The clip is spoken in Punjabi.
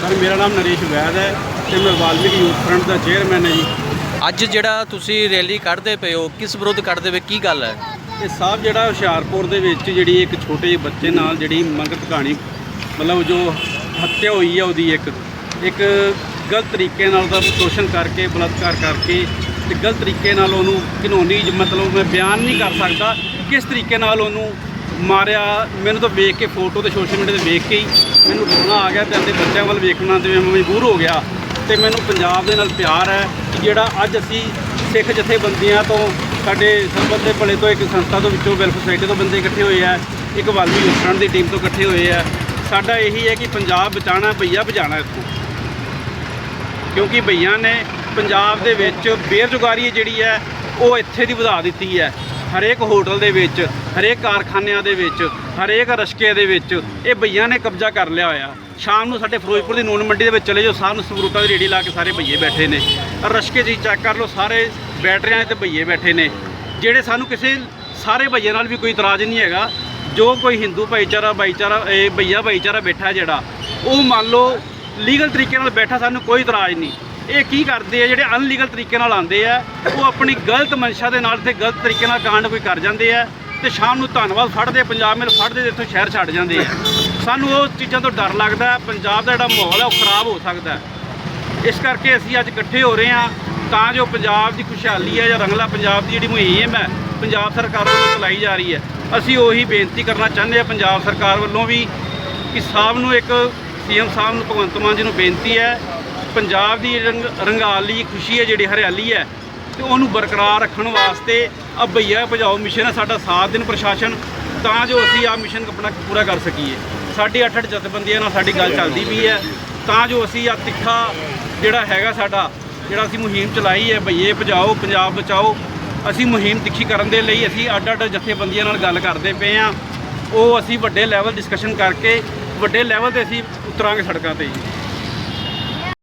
ਸਰ ਮੇਰਾ ਨਾਮ ਨਰੇਸ਼ ਵੈਦ ਹੈ ਤੇ ਮੈਂ ਵਾਲਮੀਕ ਯੂਥ ਫਰੰਟ ਦਾ ਚੇਅਰਮੈਨ ਹਾਂ ਜੀ। ਅੱਜ ਜਿਹੜਾ ਤੁਸੀਂ ਰੈਲੀ ਕੱਢਦੇ ਪਏ ਹੋ ਕਿਸ ਵਿਰੁੱਧ ਕੱਢਦੇ ਪਏ? ਕੀ ਗੱਲ ਹੈ? ਇਹ ਸਾਹਿਬ ਜਿਹੜਾ ਹੁਸ਼ਿਆਰਪੁਰ ਦੇ ਵਿੱਚ ਜਿਹੜੀ ਇੱਕ ਛੋਟੇ ਜਿਹੇ ਬੱਚੇ ਨਾਲ ਜਿਹੜੀ ਮੰਗਤ ਕਹਾਣੀ ਮਤਲਬ ਜੋ ਹੱਤਿਆ ਹੋਈ ਹੈ ਉਹਦੀ ਇੱਕ ਇੱਕ ਗਲਤ ਤਰੀਕੇ ਨਾਲ ਉਹਦਾ ਸ਼ੋਸ਼ਣ ਕਰਕੇ ਬਲਾਤਕਾਰ ਕਰਕੇ ਤੇ ਗਲਤ ਤਰੀਕੇ ਨਾਲ ਉਹਨੂੰ ਘਿਨੌਨੀ ਮਤਲਬ ਮੈਂ ਬਿਆਨ ਨਹੀਂ ਕਰ ਸਕਦਾ ਕਿਸ ਤਰੀਕੇ ਨਾਲ ਉਹਨੂੰ ਮਾਰਿਆ। ਮੈਨੂੰ ਤਾਂ ਵੇਖ ਕੇ ਫੋਟੋ ਤੇ ਸੋਸ਼ਲ ਮੀਡੀਆ ਤੇ ਵੇਖ ਕੇ ਹੀ ਮੈਨੂੰ ਰੋਣਾ ਆ ਗਿਆ ਤੇ ਆਪਣੇ ਬੱਚਿਆਂ ਵੱਲ ਵੇਖਣਾ ਤੇ ਮੈਂ ਮਜਬੂਰ ਹੋ ਗਿਆ। ਤੇ ਮੈਨੂੰ ਪੰਜਾਬ ਦੇ ਨਾਲ ਪਿਆਰ ਹੈ ਜਿਹੜਾ ਅੱਜ ਅਸੀਂ ਸਿੱਖ ਜਥੇਬੰਦੀਆਂ ਤੋਂ, ਸਾਡੇ ਸਰਬੱਤ ਦੇ ਭਲੇ ਤੋਂ ਇੱਕ ਸੰਸਥਾ ਤੋਂ ਵਿੱਚੋਂ ਵੈਲਫੇਅਰ ਸੁਸਾਇਟੀ ਤੋਂ ਬੰਦੇ ਇਕੱਠੇ ਹੋਏ ਆ, ਇੱਕ ਵਾਲਮੀ ਯੂਥ ਦੀ ਟੀਮ ਤੋਂ ਇਕੱਠੇ ਹੋਏ ਆ। ਸਾਡਾ ਇਹੀ ਹੈ ਕਿ ਪੰਜਾਬ ਬਚਾਣਾ, ਭਈਆ ਬਚਾਣਾ ਇੱਥੋਂ। ਕਿਉਂਕਿ ਭਈਆਂ ਨੇ ਪੰਜਾਬ ਦੇ ਵਿੱਚ ਬੇਰੁਜ਼ਗਾਰੀ ਜਿਹੜੀ ਹੈ, ਉਹ ਇੱਥੇ ਦੀ ਵਧਾ ਦਿੱਤੀ ਹੈ। ਹਰੇਕ ਹੋਟਲ ਦੇ ਵਿੱਚ, ਹਰੇਕ ਕਾਰਖਾਨਿਆਂ ਦੇ ਵਿੱਚ, ਹਰੇਕ ਰਸ਼ਕੇ ਦੇ ਵਿੱਚ ਇਹ ਭਈਆਂ ਨੇ ਕਬਜ਼ਾ ਕਰ ਲਿਆ ਹੋਇਆ। ਸ਼ਾਮ ਨੂੰ ਸਾਡੇ ਫਿਰੋਜ਼ਪੁਰ ਦੀ ਨੂਨ ਮੰਡੀ ਦੇ ਵਿੱਚ ਚਲੇ ਜਾਓ ਸਾਹਮਣੇ ਸਬਰੂਟਾਂ ਦੀ ਰੇੜੀ ਲਾ ਕੇ ਸਾਰੇ ਭਈਏ ਬੈਠੇ ਨੇ। ਰਸ਼ਕੇ ਜੀ ਚੈੱਕ ਕਰ ਲਓ, ਸਾਰੇ ਬੈਟਰੀਆਂ ਤੇ ਭਈਏ ਬੈਠੇ ਨੇ। ਜਿਹੜੇ ਸਾਨੂੰ ਕਿਸੇ, ਸਾਰੇ ਭਈਏ ਨਾਲ ਵੀ ਕੋਈ ਇਤਰਾਜ਼ ਨਹੀਂ ਹੈਗਾ। ਜੋ ਕੋਈ ਹਿੰਦੂ ਭਾਈਚਾਰਾ ਭਾਈਚਾਰਾ ਇਹ ਭਈਆ ਭਾਈਚਾਰਾ ਬੈਠਾ ਜਿਹੜਾ, ਉਹ ਮੰਨ ਲਓ ਲੀਗਲ ਤਰੀਕੇ ਨਾਲ ਬੈਠਾ, ਸਾਨੂੰ ਕੋਈ ਇਤਰਾਜ਼ ਨਹੀਂ। ਇਹ ਕੀ ਕਰਦੇ ਆ, ਜਿਹੜੇ ਅਨਲੀਗਲ ਤਰੀਕੇ ਨਾਲ ਆਉਂਦੇ ਆ, ਉਹ ਆਪਣੀ ਗਲਤ ਮਨਸ਼ਾ ਦੇ ਨਾਲ ਤੇ ਗਲਤ ਤਰੀਕੇ ਨਾਲ ਕਾਂਡ ਕੋਈ ਕਰ ਜਾਂਦੇ ਆ ਤੇ ਸ਼ਾਮ ਨੂੰ ਧੰਨਵਾਦ ਫੜਦੇ, ਪੰਜਾਬ ਮੇਲ ਫੜਦੇ ਇੱਥੋਂ ਸ਼ਹਿਰ ਛੱਡ ਜਾਂਦੇ ਆ। ਸਾਨੂੰ ਉਹ ਚੀਜ਼ਾਂ ਤੋਂ ਡਰ ਲੱਗਦਾ, ਪੰਜਾਬ ਦਾ ਜਿਹੜਾ ਮਾਹੌਲ ਹੈ ਉਹ ਖਰਾਬ ਹੋ ਸਕਦਾ। ਇਸ ਕਰਕੇ ਅਸੀਂ ਅੱਜ ਇਕੱਠੇ ਹੋ ਰਹੇ ਹਾਂ ਤਾਂ ਜੋ ਪੰਜਾਬ ਦੀ ਖੁਸ਼ਹਾਲੀ ਹੈ ਜਾਂ ਰੰਗਲਾ ਪੰਜਾਬ ਦੀ ਜਿਹੜੀ ਮੁਹਿੰਮ ਹੈ ਪੰਜਾਬ ਸਰਕਾਰ ਵੱਲੋਂ ਚਲਾਈ ਜਾ ਰਹੀ ਹੈ ਅਸੀਂ ਉਹੀ ਬੇਨਤੀ ਕਰਨਾ ਚਾਹੁੰਦੇ ਹਾਂ ਪੰਜਾਬ ਸਰਕਾਰ ਵੱਲੋਂ ਵੀ ਕਿ ਸਾਹਿਬ ਨੂੰ ਇੱਕ ਸੀਐਮ ਸਾਹਿਬ ਨੂੰ ਭਗਵੰਤ ਮਾਨ ਜੀ ਨੂੰ ਬੇਨਤੀ ਹੈ ਪੰਜਾਬ ਦੀ ਰੰਗ ਰੰਗਾਲੀ ਖੁਸ਼ੀ ਹੈ, ਜਿਹੜੀ ਹਰਿਆਲੀ ਹੈ, ਤੇ ਉਹਨੂੰ ਬਰਕਰਾਰ ਰੱਖਣ ਵਾਸਤੇ ਆ ਭਈਆ ਭਜਾਓ ਮਿਸ਼ਨ ਹੈ ਸਾਡਾ ਸਾਥ ਦੇਣ ਪ੍ਰਸ਼ਾਸਨ, ਤਾਂ ਜੋ ਅਸੀਂ ਆ ਮਿਸ਼ਨ ਆਪਣਾ ਪੂਰਾ ਕਰ ਸਕੀਏ। ਸਾਡੀ ਅੱਠ ਅੱਠ ਜਥੇਬੰਦੀਆਂ ਨਾਲ ਸਾਡੀ ਗੱਲ ਚੱਲਦੀ ਵੀ ਹੈ, ਤਾਂ ਜੋ ਅਸੀਂ ਆ ਤਿੱਖਾ ਜਿਹੜਾ ਹੈਗਾ ਸਾਡਾ, ਜਿਹੜਾ ਅਸੀਂ ਮੁਹਿੰਮ ਚਲਾਈ ਹੈ ਭਈਏ ਭਜਾਓ, ਪੰਜਾਬ ਬਚਾਓ, ਅਸੀਂ ਮੁਹਿੰਮ ਤਿੱਖੀ ਕਰਨ ਦੇ ਲਈ ਅਸੀਂ ਅੱਡ ਅੱਡ ਜਥੇਬੰਦੀਆਂ ਨਾਲ ਗੱਲ ਕਰਦੇ ਪਏ ਆ ਉਹ ਅਸੀਂ ਵੱਡੇ ਲੈਵਲ ਡਿਸਕਸ਼ਨ ਕਰਕੇ, ਵੱਡੇ ਲੈਵਲ ਤੇ ਅਸੀਂ ਉਤਰਾਂਗੇ ਸੜਕਾਂ ਤੇ ਜੀ।